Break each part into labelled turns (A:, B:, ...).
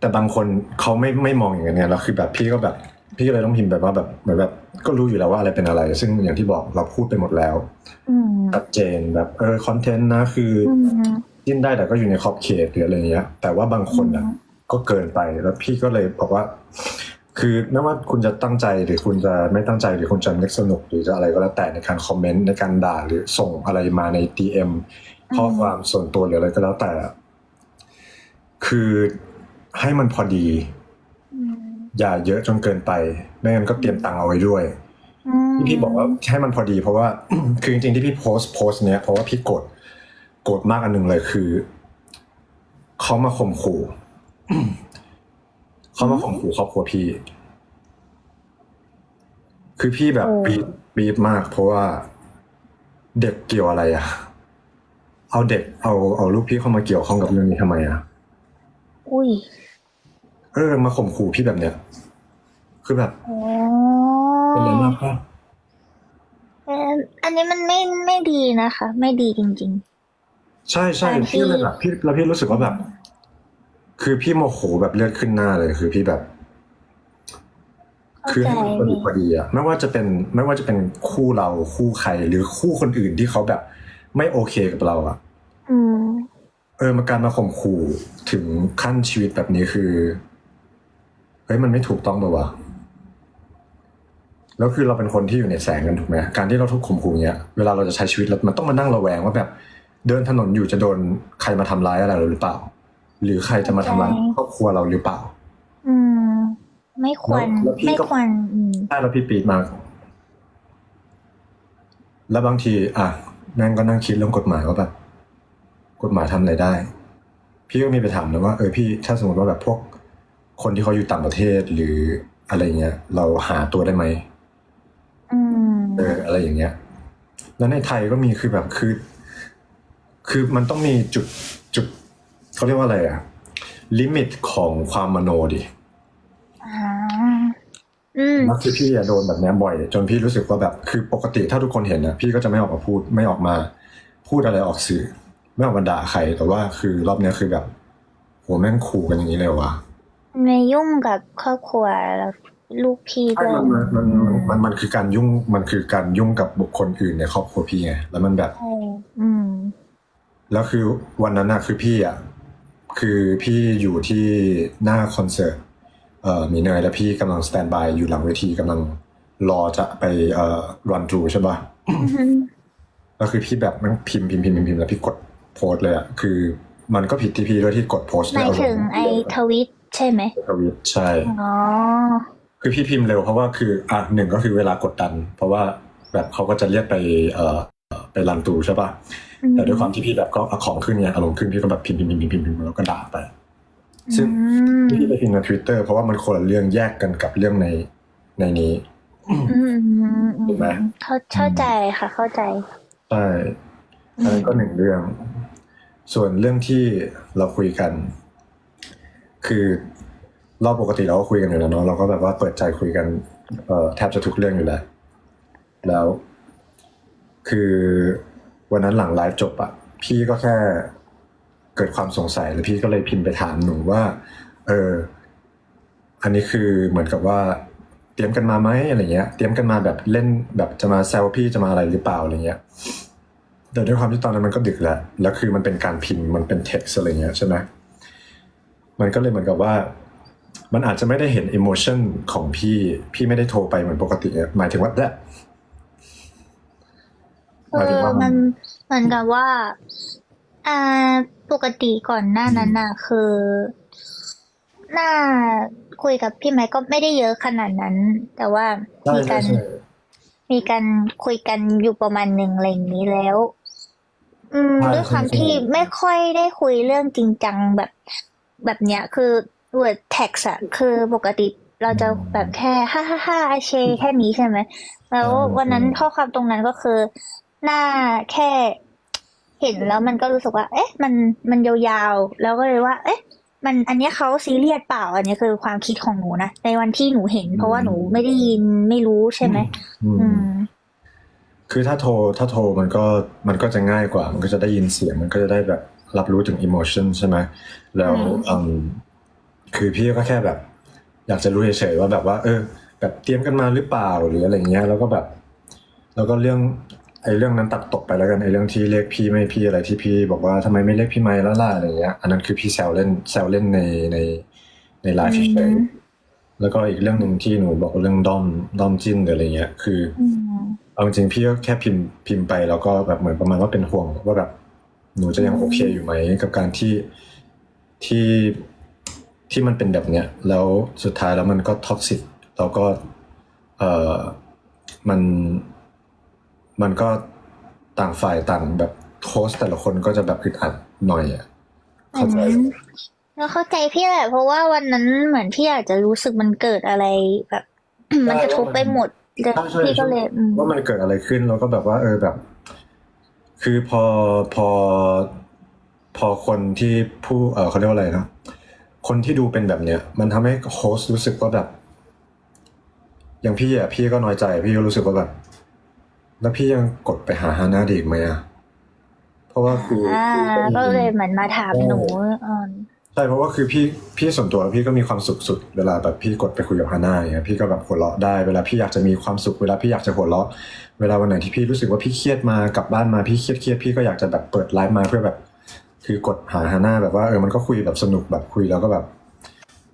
A: แต่บางคนเขาไม่ไม่มองอย่างนั้นไงแล้วคือแบบพี่ก็แบบ พี่ก็เลยต้องพิมพ์แบบว่าแบบเหมือนแบบ ก็รู้อยู่แล้วว่าอะไรเป็นอะไร ซึ่งอย่างที่บอกเราพูดไปหมดแล้ว
B: อืม
A: ชัดเจนแบบเออคอนเทนต์นะคืออ
B: อืม
A: จิ้นได้แต่ก็อยู่ในขอบเขตหรืออะไรเงี้ย แต่ว่าบางคนอะ
B: อืม
A: ก็เกินไปแล้วพี่ก็เลยบอกว่า คือไม่ว่าคุณจะตั้งใจหรือคุณจะไม่ตั้งใจหรือคุณจะนึกสนุกหรือจะอะไรก็แล้วแต่ในการคอมเมนต์ในการด่าหรือส่งอะไรมาใน DM ข้อความส่วนตัวหรืออะไรก็แล้วแต่ คือให้มันพอดี
B: อืม
A: อย่าเยอะจนเกินไป ไม่งั้นก็เตรียมตังค์เอาไว้ด้วย
B: อืม
A: ที่พี่บอกว่าให้มันพอดี เพราะว่าคือจริงๆที่พี่โพสต์โพสต์เนี้ยเพราะว่าพี่โกรธโกรธมากอันหนึ่งเลยคือเขามาข่มขู่เขามาข่มขู่ครอบครัวพี่ คือพี่แบบปีดปีดมาก เพราะว่าเด็กเกี่ยวอะไรอะเอาเด็กเอาเอาลูกพี่เข้ามาเกี่ยวข้องกับเรื่องนี้ทำไมอะ
B: อุ้ย
A: เออมาข่มขู่พี่แบบเนี้ย คือแบบ
B: อ๋อ
A: เป็นอะไรมากปะ
B: เอ่ออันนี้มันไม่ไม่ดีนะคะ ไม่ดีจริง
A: ใช่ใช่
B: การที่
A: พี่เลยแบบพี่แล้วพี่รู้สึกว่าแบบ คือพี่โมโหแบบเลือดขึ้นหน้าเลยคือพี่แบบ
B: ๆ
A: คือ
B: เข้าใจ
A: ให้มันพอดีพอดีอะไม่ว่าจะเป็นไม่ว่าจะเป็นคู่เราคู่ใครหรือคู่คนอื่นที่เขาแบบ ไม่โอเคกับเราอะ
B: อืม
A: เออมาการมาข่มขู่ถึงขั้นชีวิตแบบนี้คือเฮ้ยมันไม่ถูกต้องปะวะแล้วคือเราเป็นคนที่อยู่ในแสงกันถูกไหมการที่เราถูกข่มขู่เนี้ยเวลาเราจะใช้ชีวิตเรามันต้องมานั่งระแวงว่าแบบ เดินถนนอยู่จะโดนใครมาทำร้ายอะไรเราหรือเปล่า หรือใครจะมาทำร้ายครอบครัวเราหรือเปล่า
B: อืม ไม่ควร
A: แล้วแล้วพี่
B: ไม่
A: ก็
B: ควรอืม
A: ใช่แล้วพี่ปีดมากแล้วบางที อะแม่งก็นั่งคิดเรื่องกฎหมายว่าแบบ กฎหมายทำอะไรได้ พี่ก็มีไปถามนะว่าเออพี่ถ้าสมมติว่าแบบพวกคนที่เขาอยู่ต่างประเทศหรืออะไรเงี้ย เราหาตัวได้ไหม
B: อืม
A: เอออะไรอย่างเงี้ย แล้วในไทยก็มีคือแบบคือ คือมันต้องมีจุดจุดเขาเรียกว่าอะไรอะลิมิตของความมโนดิ
B: อ่าอืม
A: แล้วคือพี่อะโดนแบบเนี้ยบ่อย จนพี่รู้สึกว่าแบบ คือปกติถ้าทุกคนเห็นนะพี่ก็จะไม่ออกมาพูดไม่ออกมา พูดอะไรออกสื่อ ไม่ออกมาด่าใครแต่ว่าคือรอบเนี้ยคือแบบโหแม่งขู่กันอย่างนี้เลยวะ
B: ไม่ยุ่งกับครอบครัวแล้วลูกพี่
A: ใช่
B: ด้วย
A: มันมันมันมันมันคือการยุ่งมันคือการยุ่งกับบุคคลอื่นในครอบครัวพี่ไงแล้วมันแบบ
B: ใช่อืม
A: แล้วคือวันนั้นอะคือพี่อะคือพี่อยู่ที่หน้าคอนเสิร์ตเอ่อมีเนยแล้วพี่กำลังสแตนบายอยู่หลังเวทีกำลังรอจะไปเอ่อรันทรูใช่ปะแล้วคือพี่แบบมันพิมพ์พิมพ์พิมพ์พิมพ์พิมพ์แล้วพี่กด โพสต์เลยอะคือมันก็ผิดที่พี่ด้วยที่กดโพสต์
B: หมายถึงไอ้ทวิตใช่ไหม
A: ทวิตใช่
B: อ๋อ
A: คือพี่พิมพ์เร็วเพราะว่าคืออะหนึ่งก็คือเวลากดดัน เพราะว่าแบบเขาก็จะเรียกไปเอ่อไปรันทรูใช่ปะ
B: อืม
A: แต่ด้วยความที่พี่แบบก็เอาของขึ้นไงอารมณ์ขึ้นพี่ก็แบบพิมพ์พิมพ์พิมพ์พิมพ์พิมพ์แล้วก็ด่าไป ซึ่ง
B: อืม
A: ที่พี่ไปพิมพ์ในทวิตเตอร์เพราะว่ามันคนละเรื่องแยกกันกับเรื่องในในนี้
B: อืมอืมอืม
A: ถูกไหม
B: เข้าเข้าใจค่ะเข้าใจ
A: ใช่อันนั้นก็หนึ่งเรื่อง ส่วนเรื่องที่เราคุยกัน คือเราปกติเราก็คุยกันอยู่แล้วเนาะเราก็แบบว่าเปิดใจคุยกันเอ่อแทบจะทุกเรื่องอยู่แล้ว แล้ว คือวันนั้นหลังไลฟ์จบอะพี่ก็แค่เกิดความสงสัยแล้วพี่ก็เลยพิมพ์ไปถามหนูว่า เออ อันนี้คือเหมือนกับว่า เตรียมกันมาไหมอะไรเงี้ย เตรียมกันมาแบบเล่นแบบจะมาแซวพี่จะมาอะไรหรือเปล่าอะไรเงี้ย แต่ด้วยความที่ตอนนั้นมันก็ดึกแล้ว แล้วคือมันเป็นการพิมพ์มันเป็นเท็กซ์อะไรเงี้ยใช่ไหมมันก็เลยเหมือนกับว่า มันอาจจะไม่ได้เห็นอิโมชันของพี่พี่ไม่ได้โทรไปเหมือนปกติอะหมายถึงว่าแ a หมาย
B: เอ
A: ถึง
B: อ
A: ว่า
B: มันเหมือนกับว่าอ่าปกติก่อนหน้านั้นน่ะ คือหน้าคุยกับพี่ไม้ก็ไม่ได้เยอะขนาดนั้น แต่ว่า
A: ใช่
B: มี
A: ใช่
B: การ
A: ใช่
B: มีการคุยกันอยู่ประมาณหนึ่งอะไรอย่างนี้แล้ว อืม
A: ใช่
B: ด้วยความ
A: ใช่
B: ที่ไม่ค่อยได้คุยเรื่องจริงจังแบบแบบเนี้ย คือ word text อะคือปกติเราจะแบบแค่ฮ่าฮ่าฮ่าไอเชแค่นี้ใช่ไหม แล้ววันนั้นข้อความตรงนั้นก็คือ หน้าแค่เห็นแล้วมันก็รู้สึกว่า เอ๊ะ มันมันยาวๆ แล้วก็เลยว่า เอ๊ะ มันอันเนี้ยเขาซีเรียสเปล่า อันนี้คือความคิดของหนูนะในวันที่หนูเห็น เพราะว่าหนูไม่ได้ยินไม่รู้ใช่ไหม
A: อืม
B: อืม
A: คือถ้าโทรถ้าโทรมันก็มันก็จะง่ายกว่า มันก็จะได้ยินเสียง มันก็จะได้แบบรับรู้ถึงอิโมชันใช่ไหมแล้วอืมคือพี่ก็แค่แบบ อยากจะรู้เฉยๆว่าแบบว่า เออ แบบเตรียมกันมาหรือเปล่าหรืออะไรเงี้ย แล้วก็แบบ แล้วก็เรื่องไอ้เรื่องนั้นตัดตกไปแล้วกันไอ้เรื่องที่เรียกพี่ไม่พี่อะไรที่พี่บอกว่าทำไมไม่เรียกพี่ไม่แล้วล่ะอะไรเงี้ยอันนั้นคือพี่แซวเล่นแซวเล่นในในในไลฟ์เฉยๆแล้วก็อีกเรื่องหนึ่งที่หนูบอกเรื่องด้อมด้อมจิ้นหรืออะไรเงี้ย คือ
B: อืม
A: เอาจริงพี่ก็แค่พิมพ์พิมพ์ไปแล้วก็แบบเหมือนประมาณว่าเป็นห่วงว่าแบบหนูจะยังโอเคอยู่ไหมกับการที่ที่ที่มันเป็นแบบเนี้ยแล้วสุดท้ายแล้วมันก็ท็อกซิกแล้วก็เออมันมันก็ต่างฝ่ายต่างแบบโค้ชแต่ละคนก็จะแบบอึดอัดหน่อยอะเข้าใจ
B: แล้วเข้าใจพี่แหละเพราะว่าวันนั้นเหมือนพี่อาจจะรู้สึกมันเกิดอะไรแบบ มันกระทบไปหมด แล้ว
A: ใช่ใช่
B: พี่ก็เลยอืม
A: ว่ามันเกิดอะไรขึ้นแล้วก็แบบว่า เออแบบ คือพอพอพอคนที่ผู้เออเขาเรียกว่าอะไรนะคนที่ดูเป็นแบบเนี้ย มันทำให้โฮสต์รู้สึกว่าแบบ อย่างพี่อะพี่ก็น้อยใจพี่ก็รู้สึกว่าแบบ แล้วพี่ยังกดไปหาฮาน่าดีอีกไหมอะเพราะว่าคือ
B: อ่า
A: คือ
B: ก็เลยเหมือนมาถามหนูอ่อน
A: ใช่เพราะว่าคือพี่พี่ส่วนตัวพี่ก็มีความสุขสุดเวลาแบบพี่กดไปคุยกับฮาน่าอย่างเงี้ยพี่ก็แบบหัวเราะได้เวลาพี่อยากจะมีความสุขเวลาพี่อยากจะหัวเราะเวลาวันไหนที่พี่รู้สึกว่าพี่เครียดมากลับบ้านมาพี่เครียดเครียดพี่ก็อยากจะแบบเปิดไลฟ์มาเพื่อแบบ คือกดหาฮาน่าแบบว่าเออมันก็คุยแบบสนุกแบบคุยแล้วก็แบบ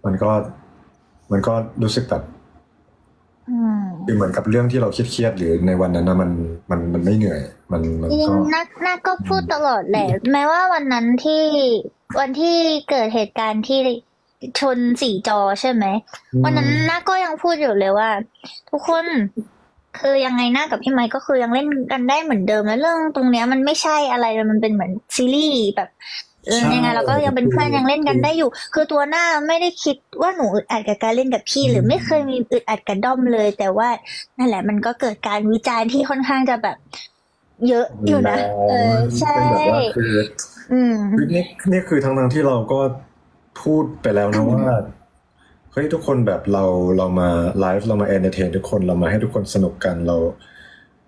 A: มันก็มันก็รู้สึกแบบคือเหมือนกับเรื่องที่เราเครียดๆหรือในวันนั้นนะมันมันมันไม่เหนื่อย มันมันก็
B: นักนักก็พูดตลอดแหละแม้ว่าวันนั้นที่ วันที่เกิดเหตุการณ์ที่ชนสี่จอใช่ไหม วันนั้นน้าก็ยังพูดอยู่เลยว่า ทุกคนคือยังไงหน้ากับพี่ไมค์ก็คือยังเล่นกันได้เหมือนเดิมแล้วเรื่องตรงเนี้ยมันไม่ใช่อะไรเลยมันเป็นเหมือนซีรีส์แบบเออยังไงเราก็ยังเป็นเพื่อนยังเล่นกันได้อยู่ คือตัวหน้าไม่ได้คิดว่าหนูอึดอัดกับการเล่นกับพี่ หรือไม่เคยมีอึดอัดกับด้อมเลย แต่ว่านั่นแหละมันก็เกิดการวิจารณ์ที่ค่อนข้างจะแบบ เยอะอยู่นะเออใช่
A: เป็ นแบบว่าคือ
B: อืม
A: คือนี่นี่คือทั้งทั้งๆที่เราก็พูดไปแล้วนะว่าเฮ้ยทุกคนแบบเราเรามาไลฟ์เรามาเอนเตอร์เทนทุกคนเรามาให้ทุกคนสนุกกันเรา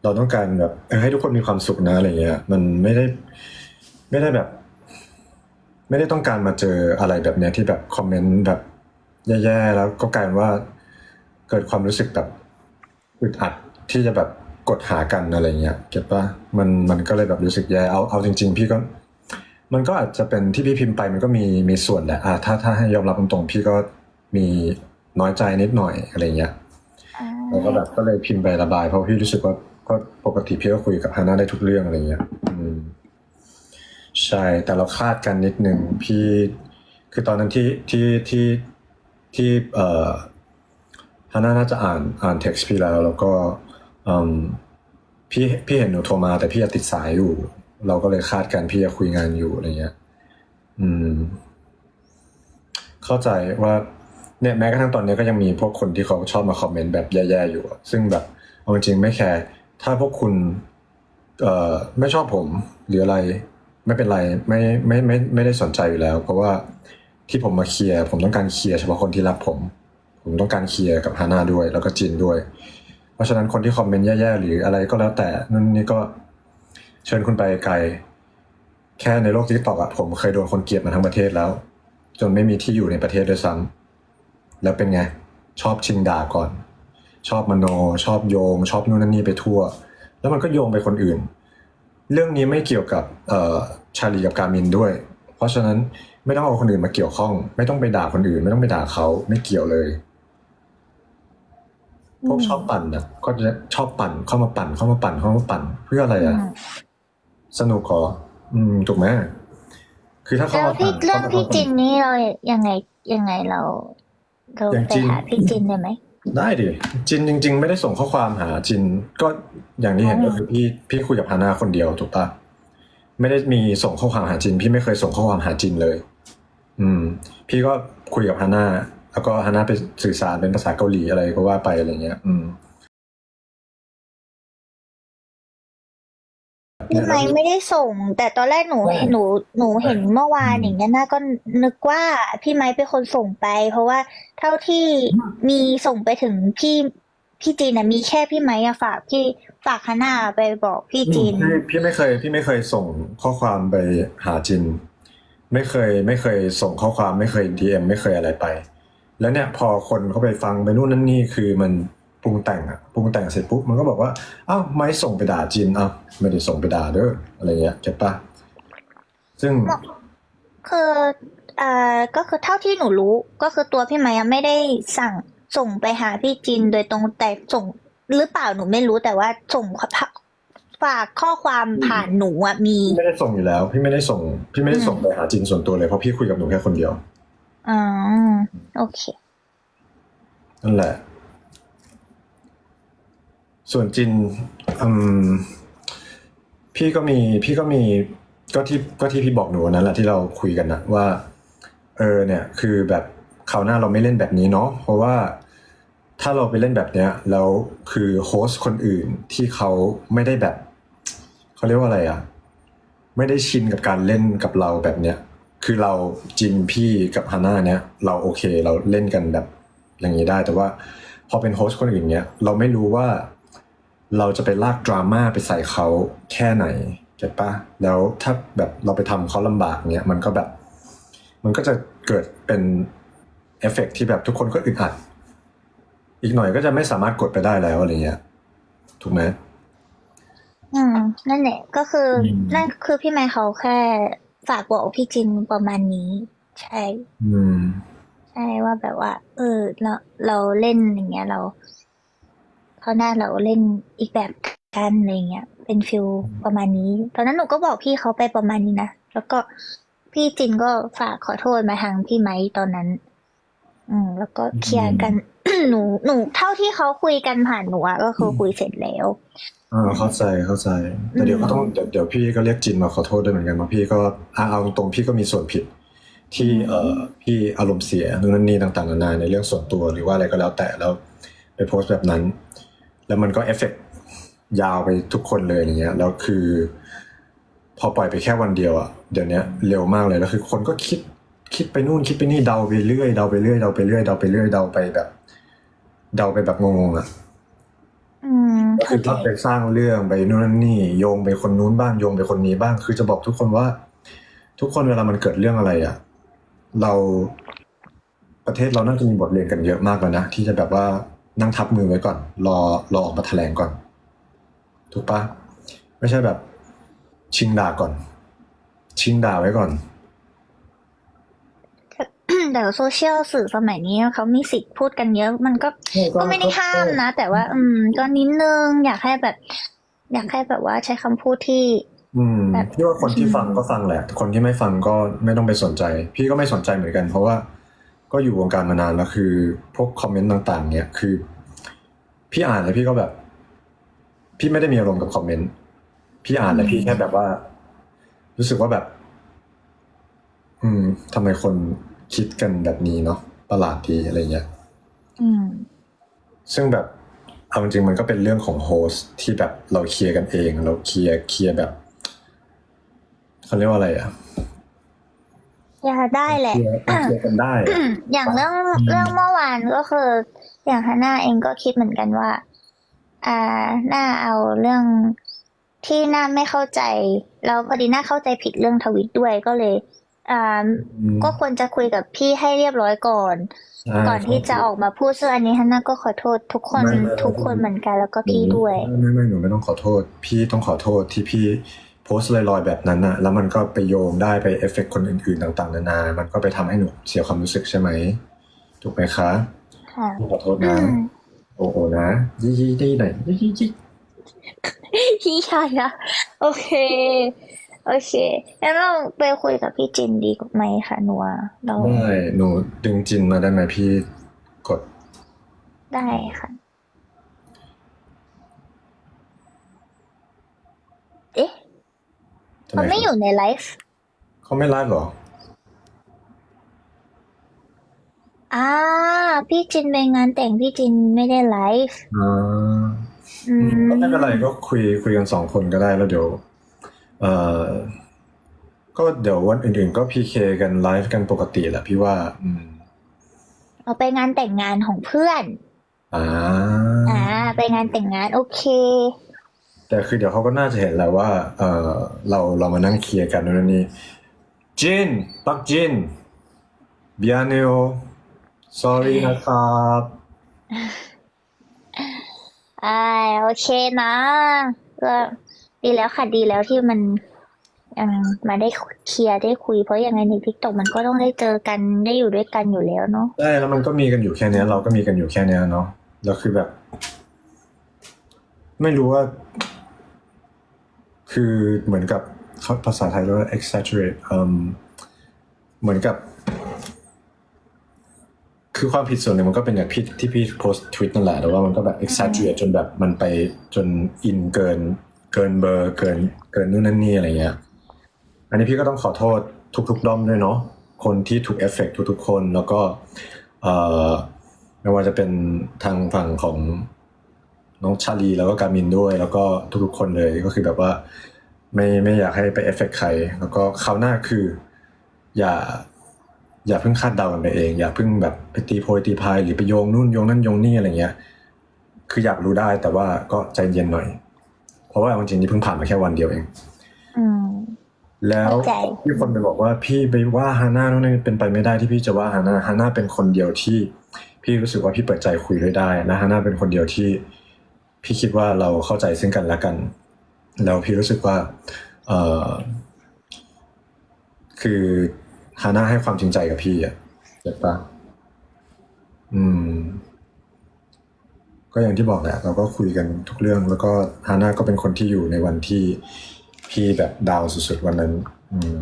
A: เราต้องการแบบเออให้ทุกคนมีความสุขนะอะไรเงี้ย มันไม่ได้ไม่ได้แบบ ไม่ได้ต้องการมาเจออะไรแบบเนี้ยที่แบบคอมเมนต์แบบแย่ๆแล้วก็กลายเป็นว่าเกิดความรู้สึกแบบอึดอัดที่จะแบบกดหากันอะไรเงี้ยเก็ตปะมันมันก็เลยแบบรู้สึกแย่เอาเอาจริง ๆ พี่ก็ มันก็อาจจะเป็นที่พี่พิมพ์ไปมันก็มีมีส่วนแหละอ่าถ้าถ้าให้ยอมรับตรงๆ พี่ก็มีน้อยใจนิดหน่อยอะไรเงี้ยแล้วก็แบบก็เลยพิมพ์ไประบายเพราะพี่รู้สึกว่าก็ปกติพี่ก็คุยกับฮาน่าได้ทุกเรื่องอะไรเงี้ยอืมใช่แต่เราคาดกันนิดนึงพี่คือตอนนั้นที่ที่ที่ที่เอ่อฮาน่าน่าจะอ่านอ่านเท็กซ์พี่แล้ว แล้วก็อืมพี่พี่เห็นหนูโทรมาแต่พี่จะติดสายอยู่ เราก็เลยคาดกันพี่จะคุยงานอยู่อะไรเงี้ย อืม เข้าใจว่าเนี่ยแม้กระทั่งตอนนี้ก็ยังมีพวกคนที่เขาชอบมาคอมเมนต์แบบแย่ๆอยู่ซึ่งแบบเอาจริงไม่แคร์ถ้าพวกคุณเอ่อไม่ชอบผมหรืออะไร ไม่เป็นไรไม่ไม่ไม่ไม่ได้สนใจอยู่แล้ว เพราะว่าที่ผมมาเคลียร์ผมต้องการเคลียร์เฉพาะคนที่รักผม ผมต้องการเคลียร์กับฮาน่าด้วย แล้วก็จินด้วย เพราะฉะนั้นคนที่คอมเมนต์แย่ๆหรืออะไรก็แล้วแต่นั่นนี่ก็ เชิญคุณไปไกล แค่ในโลกทิกตอกอะผมเคยโดนคนเกลียดมาทั้งประเทศแล้ว จนไม่มีที่อยู่ในประเทศด้วยซ้ำแล้วเป็นไง ชอบชิงด่าก่อน ชอบมโน ชอบโยง ชอบนู่นนั่นนี่ไปทั่ว แล้วมันก็โยงไปคนอื่น เรื่องนี้ไม่เกี่ยวกับชาลีกับการมินด้วย เพราะฉะนั้นไม่ต้องเอาคนอื่นมาเกี่ยวข้อง ไม่ต้องไปด่าคนอื่น ไม่ต้องไปด่าเขาไม่เกี่ยวเลยพวกชอบปั่นนะก็จะชอบปั่นเข้ามาปั่นเข้ามาปั่นเข้ามาปั่นเพื่ออะไรอะ สนุกเหรออืมถูกไหมคือถ้าเข้า
B: แล้ว
A: มา
B: พี่
A: ปั่น
B: เรื่อง
A: ข้ามา
B: พี่จินนี่เรายังไงยังไงเราเรา
A: อย่าง
B: ไป
A: จิน
B: หาพี่จินได้ไหม
A: ได้ดิจินจริง ๆ ไม่ได้ส่งข้อความหาจินก็อย่างที่เห็น
B: อ๋อ
A: ก็คือพี่พี่คุยกับฮาน่าคนเดียวถูกปะไม่ได้มีส่งข้อความหาจิน พี่ไม่เคยส่งข้อความหาจินเลย อืม พี่ก็คุยกับฮาน่าแล้วก็ฮาน่าไปสื่อสารเป็นภาษาเกาหลีอะไรก็ว่าไปอะไรเงี้ย อืม
B: พี่ไมค์ไม่ได้ส่ง แต่ตอนแรกหนู
A: ใช่
B: หนูหนูเห็นเมื่อวาน
A: อืม
B: อย่างเงี้ยน่าก็นึกว่าพี่ไมค์เป็นคนส่งไป เพราะว่าเท่าที่มีส่งไปถึงพี่พี่จีนน่ะมีแค่พี่ไมค์อะฝากพี่ฝากฮาน่าไปบอกพี่จีน
A: พี่พี่ไม่เคยพี่ไม่เคยส่งข้อความไปหาจิน ไม่เคยไม่เคยส่งข้อความไม่เคย DM ไม่เคยอะไรไป แล้วเนี่ยพอคนเขาไปฟังไปนู่นนั่นนี่คือมัน ปรุงแต่งอะปรุงแต่งเสร็จปุ๊บมันก็บอกว่าอ้าวไม่ส่งไปด่าจินอ้าวไม่ได้ส่งไปด่าเด้ออะไรเงี้ยเก็ตปะซึ่ง
B: คือเอ่อก็คือเท่าที่หนูรู้ก็คือตัวพี่ไม้อะไม่ได้สั่งส่งไปหาพี่จินโดยตรงแต่ส่งหรือเปล่าหนูไม่รู้แต่ว่าส่งฝากข้อความผ่านหนูอะมี
A: พี่ไม่ได้ส่งอยู่แล้ว พี่ไม่ได้ส่ง พี่ไม่ได้ส่งไปหาจินส่วนตัวเลยเพราะพี่คุยกับหนูแค่คนเดียว
B: อ๋อโอเค
A: นั่นแหละ ส่วนจินพี่ก็มีพี่ก็มีก็ที่ก็ที่พี่บอกหนูนั้นแหละที่เราคุยกันนะว่า เออเนี่ยคือแบบคราวหน้าเราไม่เล่นแบบนี้เนาะเพราะว่าถ้าเราไปเล่นแบบเนี้ยแล้วคือโฮสต์คนอื่นที่เขาไม่ได้แบบเขาเรียกว่าอะไรอะไม่ได้ชินกับการเล่นกับเราแบบเนี้ยคือเราจินพี่กับฮาน่าเนี้ยเราโอเคเราเล่นกันแบบอย่างนี้ได้ แต่ว่าพอเป็นโฮสต์คนอื่นเนี้ยเราไม่รู้ว่า เราจะไปลากดราม่าไปใส่เขาแค่ไหนเก็ตปะแล้วถ้าแบบเราไปทำเขาลำบากเนี้ยมันก็แบบ มันก็จะเกิดเป็นเอฟเฟกต์ที่แบบทุกคนก็อึดอัด อีกหน่อยก็จะไม่สามารถกดไปได้แล้วอะไรเงี้ย ถูกไหม
B: อืมนั่นแหละก็คืออ
A: ม
B: นั่นคือพี่ไม้เขาแค่ฝากบอกพี่จินประมาณนี้ ใช่
A: อืม
B: ใช่ว่าแบบว่า เออ เราเราเล่นอย่างเงี้ยเรา เขาวหน้าเราเล่นอีกแบบกันอะไรเงี้ย เป็นฟิลประมาณนี้ ตอนนั้นหนูก็บอกพี่เขาไปประมาณนี้นะ แล้วก็พี่จินก็ฝากขอโทษมาทางพี่ไม้ตอนนั้น อืม แล้วก็เคลียร์กัน หนู หนูเท่าที่เขาคุยกันผ่านหนูอะก็คือคุยเสร็จแล้ว
A: อ่าเข้าใจเข้าใจ แต่เดี๋ยวก็ต้องเดี๋ยวเดี๋ยวพี่ก็เรียกจินมาขอโทษด้วยเหมือนกันเพราะพี่ก็อ่าเอาตรงๆพี่ก็มีส่วนผิด ที่เอ่อพี่อารมณ์เสียนู่นนนนี่ต่างๆนานาในเรื่องส่วนตัวหรือว่าอะไรก็แล้วแต่แล้วไปโพสต์แบบนั้น แล้วมันก็เอฟเฟกต์ยาวไปทุกคนเลยอย่างเงี้ยแล้วคือ พอปล่อยไปแค่วันเดียวอะเดี๋ยวเนี้ยเร็วมากเลยแล้วคือคนก็คิดคิดไปนู่นคิดไปนี่เดาไปเรื่อยเดาไปเรื่อยเดาไปเรื่อยเดาไปเรื่อยเดาไปแบบ เดาไปแบบงงๆอะ
B: อืม
A: ก็คือ
B: เข้าใจ
A: ถ้าไปสร้างเรื่องไปนู่นนั่นนี่ โยงไปคนนู้นบ้างโยงไปคนนี้บ้าง คือจะบอกทุกคนว่า ทุกคนเวลามันเกิดเรื่องอะไร อะ เราประเทศเราน่าจะมีบทเรียนกันเยอะมากแล้วนะที่จะแบบว่า นั่งทับมือไว้ก่อน รอรอออกมาแถลงก่อน ถูกปะไม่ใช่แบบ ชิงด่าก่อน ชิงด่าไว้ก่อน
B: แต่โซเชียลสื่อสมัยนี้เขามีสิทธิ์พูดกันเยอะ มันก็ก็ไม่ได้ห้ามนะ แต่ว่า อืม ก็นิดนึง อยากให้แบบ อยากให้แบบว่าใช้คำพูดที่
A: อืม
B: แบบ
A: พี่ว่าคนที่ฟังก็ฟังแหละ คนที่ไม่ฟังก็ไม่ต้องไปสนใจ พี่ก็ไม่สนใจเหมือนกัน เพราะว่า ก็อยู่วงการมานานแล้วคือพวกคอมเมนต์ต่างๆ เนี่ยคือ พี่อ่านแล้วพี่ก็แบบ พี่ไม่ได้มีอารมณ์กับคอมเมนต์พี่อ่านแล้วพี่แค่แบบว่า รู้สึกว่าแบบ อืมทำไมคนคิดกันแบบนี้เนาะประหลาดดีอะไรเงี้ย
B: อืม
A: ซึ่งแบบเอาจริงๆมันก็เป็นเรื่องของโฮสต์ที่แบบเราเคลียร์กันเอง เราเคลียร์เคลียร์แบบเขาเรียกว่าอะไรอะ
B: อ ย่าได้แหละ
A: เคลียร์เคลียร์กันได้อะ
B: อย่างเรื่องเรื่องเมื่อวานก็คือ อย่างฮาน่าเองก็คิดเหมือนกันว่า อ่าน่าเอาเรื่องที่น่าไม่เข้าใจ แล้วพอดีน่าเข้าใจผิดเรื่องทวิตด้วยก็เลย อ่า
A: อืม
B: ก็ควรจะคุยกับพี่ให้เรียบร้อยก่อน
A: ใช่
B: ก่อนที่จะออกมาพูดซึ่งอันนี้ฮันน่าก็ขอโทษทุกคน
A: ไม่ไม่
B: ทุกคนเหมือนกันแล้วก็พี่ด้วย
A: ไม่ไม่หนูไม่ต้องขอโทษ พี่ต้องขอโทษที่พี่ โพสต์ลอยๆแบบนั้นน่ะแล้วมันก็ไปโยงได้ไปเอฟเฟกต์คนอื่นๆ ต่าง ๆ นานา มันก็ไปทำให้หนูเสียความรู้สึกใช่ไหม ถูกไหมคะ
B: ค่ะ
A: พี่ขอโทษ
B: อื
A: นะ
B: ม
A: โอ้โหนะยี่ยี่ได้ไหนยี่ยี่ยี่
B: พี่ชายนะ โอเค โอเคงั้นเราไปคุยกับพี่จินดีไหมคะหนัวเรา
A: ได้หนูดึงจินมาได้ไหมพี่กด
B: ได้ค่ะ เอ๊ะ
A: ทำไม
B: เขาไม่อยู่ในไลฟ์
A: เขาไม่ไลฟ์เหรอ
B: อ่าพี่จินไปงานแต่งพี่จินไม่ได้ไลฟ์
A: อ่า
B: อืม
A: ก็ไม่เป็นไรก็คุยคุยกันสองคนก็ได้แล้วเดี๋ยว เอ่อ ก็เดี๋ยววันอื่นๆ ก็พีเคกันไลฟ์กันปกติแหละพี่ว่า อืม
B: เราไปงานแต่งงานของเพื่อน
A: อ่า
B: อ่า ไปงานแต่งงานโอเค
A: แต่คือเดี๋ยวเขาก็น่าจะเห็นแหละว่า เออเราเรามานั่งเคลียร์กันนู่นนนนี่จินปักจินเบียเนโอ sorry นะครับ
B: อ่าโอเคนะก็ดีแล้วค่ะดีแล้วที่มันยังมาได้เคลียร์ได้คุยเพราะยังไงในทิกตอกมันก็ต้องได้เจอกันได้อยู่ด้วยกันอยู่แล้วเนาะ
A: ได้แล้วมันก็มีกันอยู่แค่เนี้ยเราก็มีกันอยู่แค่เนี้ยเนาะแล้วคือแบบ ไม่รู้ว่า คือเหมือนกับเขาภาษาไทยเรียกว่า exaggerate เหมือนกับ คือความผิดส่วนหนึ่งมันก็เป็นอย่างพี่ที่พี่โพสต์ทวิตนั่นแหละแต่ว่ามันก็แบบ exaggerate จนแบบมันไปจนอินเกิน เกินเบอร์เกินเกินนู่นนั่นนี่อะไรเงี้ย อันนี้พี่ก็ต้องขอโทษทุกๆด้อมด้วยเนาะคนที่ถูกเอฟเฟกต์ทุกๆคนแล้วก็ไม่ว่าจะเป็นทางฝั่งของ น้องชาลีแล้วก็การมินด้วย แล้วก็ทุกๆคนเลยก็คือแบบว่า ไม่ไม่อยากให้ไปเอฟเฟกต์ใคร แล้วก็คราวหน้าคือ อย่า อย่าเพิ่งคาดเดากันไปเอง อย่าเพิ่งแบบไปตีโพยตีพายหรือไปโยงนู่นโยงนั่นโยงนี่อะไรเงี้ย คืออยากรู้ได้แต่ว่าก็ใจเย็นหน่อย เพราะว่าเอาจริงๆนี่เพิ่งผ่านมาแค่วันเดียวเอง
B: อืม
A: แล้ว
B: เข้าใจ
A: มีคนไปบอกว่าพี่ไปว่าฮาน่านู่นนี่เป็นไปไม่ได้ที่พี่จะว่าฮาน่าฮาน่าเป็นคนเดียวที่ พี่รู้สึกว่าพี่เปิดใจคุยด้วยได้นะฮาน่าเป็นคนเดียวที่ พี่คิดว่าเราเข้าใจซึ่งกันและกัน แล้วพี่รู้สึกว่าเออคือฮาน่าให้ความจริงใจกับพี่อะเก็ตปะอืม ก็อย่างที่บอกแหละเราก็คุยกันทุกเรื่อง แล้วก็ฮาน่าก็เป็นคนที่อยู่ในวันที่พี่แบบดาวสุดๆวันนั้น อืม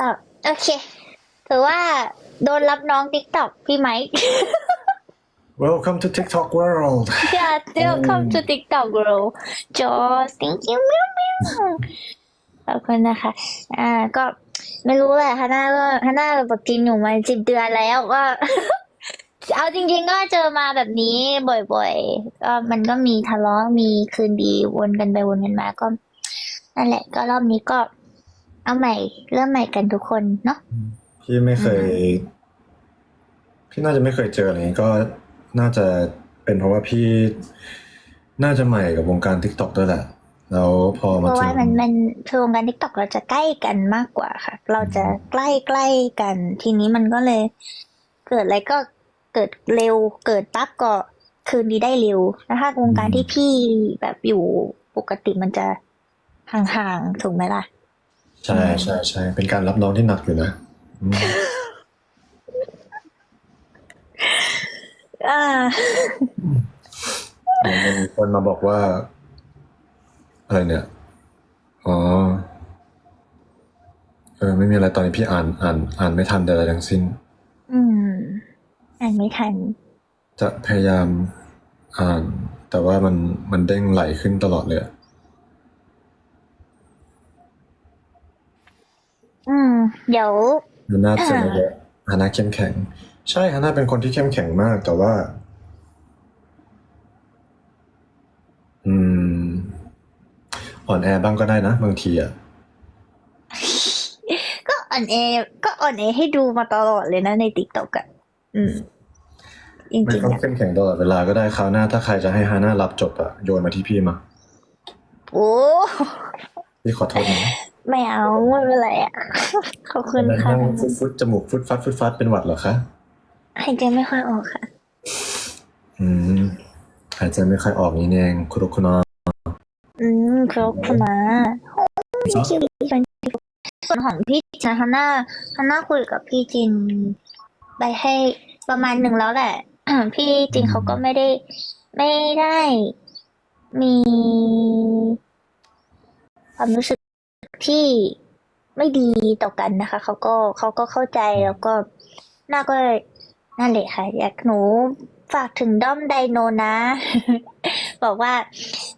B: อะโอเคถือว่าโดนรับน้องทิกตอกพี่ไมค์
A: Welcome to TikTok world
B: อย่า welcome to TikTok girl จอ thank you มิวมิวขอบคุณนะคะ อ่า ก็ไม่รู้แหละฮาน่าก็ฮาน่าบอกจริงอยู่มาสิบเดือนแล้วก็เอาจริง ๆ ก็เจอมาแบบนี้บ่อยๆ ก็มันก็มีทะเลาะมีคืนดีวนกันไปวนกันมาก็นั่นแหละ ก็รอบนี้ก็ เอาใหม่ เริ่มใหม่กันทุกคนเนาะ
A: พี่ไม่เคย พี่น่าจะไม่เคยเจออะไรนี้ก็ น่าจะเป็นเพราะว่าพี่น่าจะใหม่กับวงการ TikTok ด้วยแหละแล้วพอ
B: เพ
A: มา
B: ราะ
A: เจ
B: ว่า
A: อ
B: มันมันคือวงการทิกตอกเราจะใกล้กันมากกว่าค่ะ เราจะใกล้ใกล้กัน ทีนี้มันก็เลย เกิดอะไรก็เกิดเร็ว เกิดปั๊บก็คืนนี้ได้เร็วแล้วถ้าวงการที่พี่แบบอยู่ปกติมันจะห่างๆถูกไหมล่ะ
A: ใช่ใช่ใช่เป็นการรับน้องที่หนักอยู่นะอืม
B: อ่า
A: เหมือนมีคนมาบอกว่า อะไรเนี่ย อ๋อ เออ ไม่มีอะไรตอนนี้พี่อ่านอ่าน อ่านไม่ทันใดๆทั้งสิ้น
B: อืม อ่านไม่ทัน
A: จะพยายามอ่าน แต่ว่ามันมันเด้งไหลขึ้นตลอดเลยอะ
B: อืม เดี๋ยว
A: ฮาน่าเจอเยอะฮาน่าเข้มแข็ง ใช่ฮาน่าเป็นคนที่เข้มแข็งมาก แต่ว่า อืม อ่อนแอบ้างก็ได้นะ บางทีอะ
B: ก็อ่อนเอก็อ่อนเอให้ดูมาตลอดเลยนะในติ๊กต็อกอะอืมจ
A: ไม่
B: ริง
A: ต้อง
B: ๆอะ
A: เข้มแข็งตลอดเวลาก็ได้คราวหน้าถ้าใครจะให้ฮาน่ารับจบอะโยนมาที่พี่มา
B: โอ้
A: พี่ขอโทษนะ
B: ไม่เอาไม่เป็นไรอะ ขอบคุณค่ะ
A: นั่งฟุดฟุดจมูกฟุดฟัดฟุดฟัดเป็นหวัดเหรอคะ
B: หายใจไม่ค่อยออกค่ะ
A: อืมหายใจไม่ค่อยออกนี่เองคุโรคุนอ
B: อืมครบคุณนะพี่คิวส่วนของพี่จินฮันน่าฮันน่าคุยกับพี่จิน ไปให้ประมาณหนึ่งแล้วแหละ พี่จินเขาก็ไม่ได้ ไม่ได้มีความรู้สึกที่ไม่ดีต่อกันนะคะ เขาก็เขาก็เข้าใจแล้วก็น่าก็ นั่นแหละค่ะ อยากหนูฝากถึงด้อมไดโนนะ บอกว่า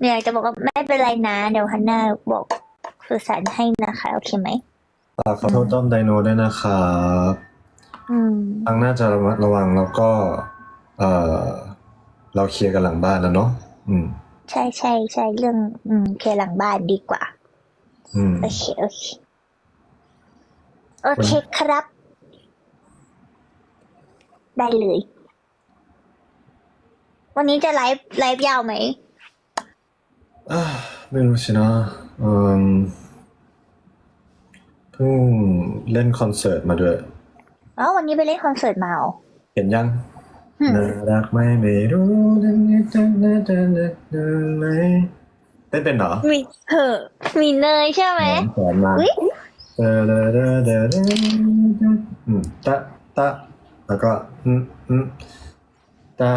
B: เนี่ยจะบอกว่าไม่เป็นไรนะ เดี๋ยวฮันน่าบอกสื่อสารให้นะคะ โอเคไหม
A: ฝากขอโทษต้อมไดโนด้วยนะครับ
B: อืม
A: ทางน่าจะระมัดระวังแล้วก็ เออเราเคลียร์กันหลังบ้านแล้วเนาะอืม
B: ใช่ใช่ใช่เรื่อง อืมเคลียร์หลังบ้านดีกว่า
A: อืม
B: โอเค โอเค โอเคครับ ได้เลย วันนี้จะไลฟ์ไลฟ์ยาวไหม
A: อ่าไม่รู้สินะอืมเพิ่งพิ่งเล่นคอนเสิร์ตมาด้วย
B: อ๋อ วันนี้ไปเล่นคอนเสิร์ตมาเหรอ
A: เห็นยัง
B: อืม
A: น่ารักไหมไม่รู้นะจะน่าจะน่าจะไหมเต้นเป็นเหรอ
B: มีเหอะมีเนยใช่ไหม
A: สอนมา
B: อุ๊ย
A: เดอเดอเดอเดอเดออืมตะตะ แล้วก็อืมอืมตะ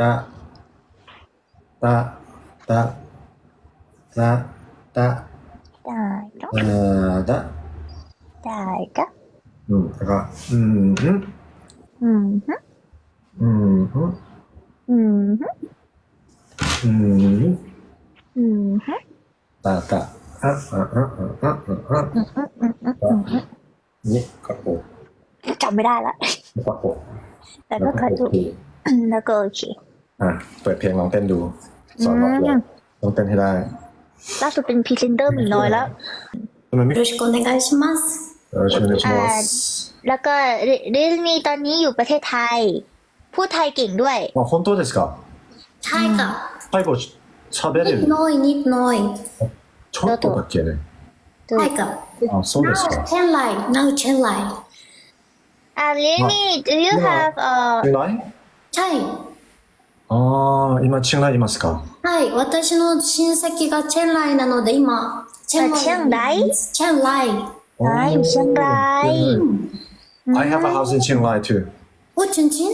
A: ตะตะตะตะตะ
B: ได้เนาะ
A: เอ่อตะ
B: ได้จ้ะ
A: อืมแล้วก็อืมอืม
B: อืมฮึ
A: อืมอืม
B: อืมฮึ
A: อืม
B: อืมฮึ
A: ตะตะอะอะอะอะอะอะ
B: อืมอืมอืมอืมอืมอืม
A: นี่กระโปง
B: จำไม่ได้ละ
A: กระโปง
B: แต่
A: แล้ว
B: ก็
A: ก็
B: เคย
A: โอ
B: ดู
A: เค
B: แล้วก็โอเค
A: อ่ะเปิดเพลงลองเต้นดู สอนบอกเลยต้องเต้นให้ได้
B: ล่าสุดเป็นพรีเซนเตอร์หมีน้อยแล้ว
A: ทำไมไม่
C: よろしくお願いします。
A: เออชวนชวน
B: แล้วก็เรลมีตอนนี้อยู่ประเทศไทย พูดไทยเก่งด้วย
A: あ本当ですか
C: はいか。
A: 最後し喋れ
C: ニッ
A: る
C: プノイ、ニップノイ。
A: ちょっとだけね
C: はいか。
A: あそうです
C: Now
A: か
C: チェンライ、Now チェンライ。
B: อ่ Uh, ミ do you have a
A: チュンライ
C: はい。
A: ああ、今、チュンライいますか？
C: はい。私の親戚がチェンライなので、今、チ
B: あチェンライ？
C: チェンライ。
B: はいチェンライ
A: I have a house in チェンライ too.
C: お、チェンチン？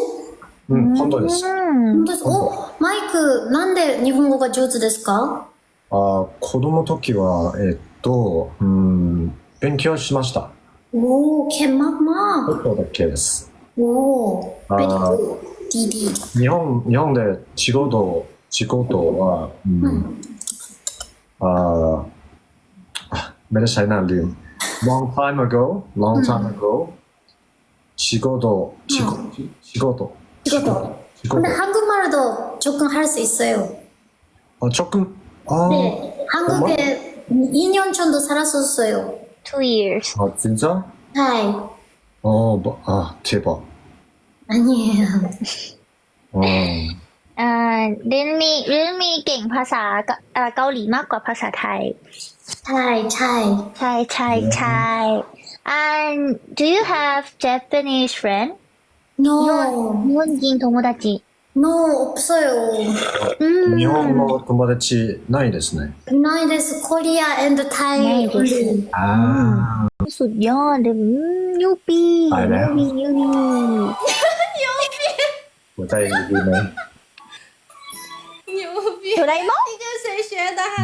A: うん、本当です。
C: 本当です。お、マイク、なんで日本語が上手ですか？
A: あー子供時は、えっと、うん、勉強しました。 โอ้เค็มมากๆちょっとだけです。โอ้
C: very อ่า good
A: ดีๆ日本日本で仕事仕事は、うんうんあーあめっちゃなる long time ago long time ago、仕事仕事、仕事 이것도仕
C: 근데
A: 事
C: 한국말도 조금 할 수 있어요 あ直あー네 한국에 2년 전도 살았었어요
B: two years
A: 아 진짜?
C: 하이.
A: 어, 뭐, 아 대박
C: 아니에요.
A: 어,
B: อ่าเรลมีเรลมีเก่งภาษาเกาเอ่อเกาหลีมากกว่าภาษาไทย
C: 차이, 차이.
B: ใช่ใช่ใช่ and do you have Japanese friend
C: No,
B: 日本人友達
C: no, 없어요.
B: อืม
A: 日本の友達ないですね
C: ないです. Korea and Thai
B: ないです
C: only.
A: ああ
B: สุดยอดเลยอืมยูปี
A: ตายแล้ว
B: ยูปียูปี
A: หัวใจดีไหม
D: 牛逼！
B: 有雷蒙
D: 你跟谁学的？韩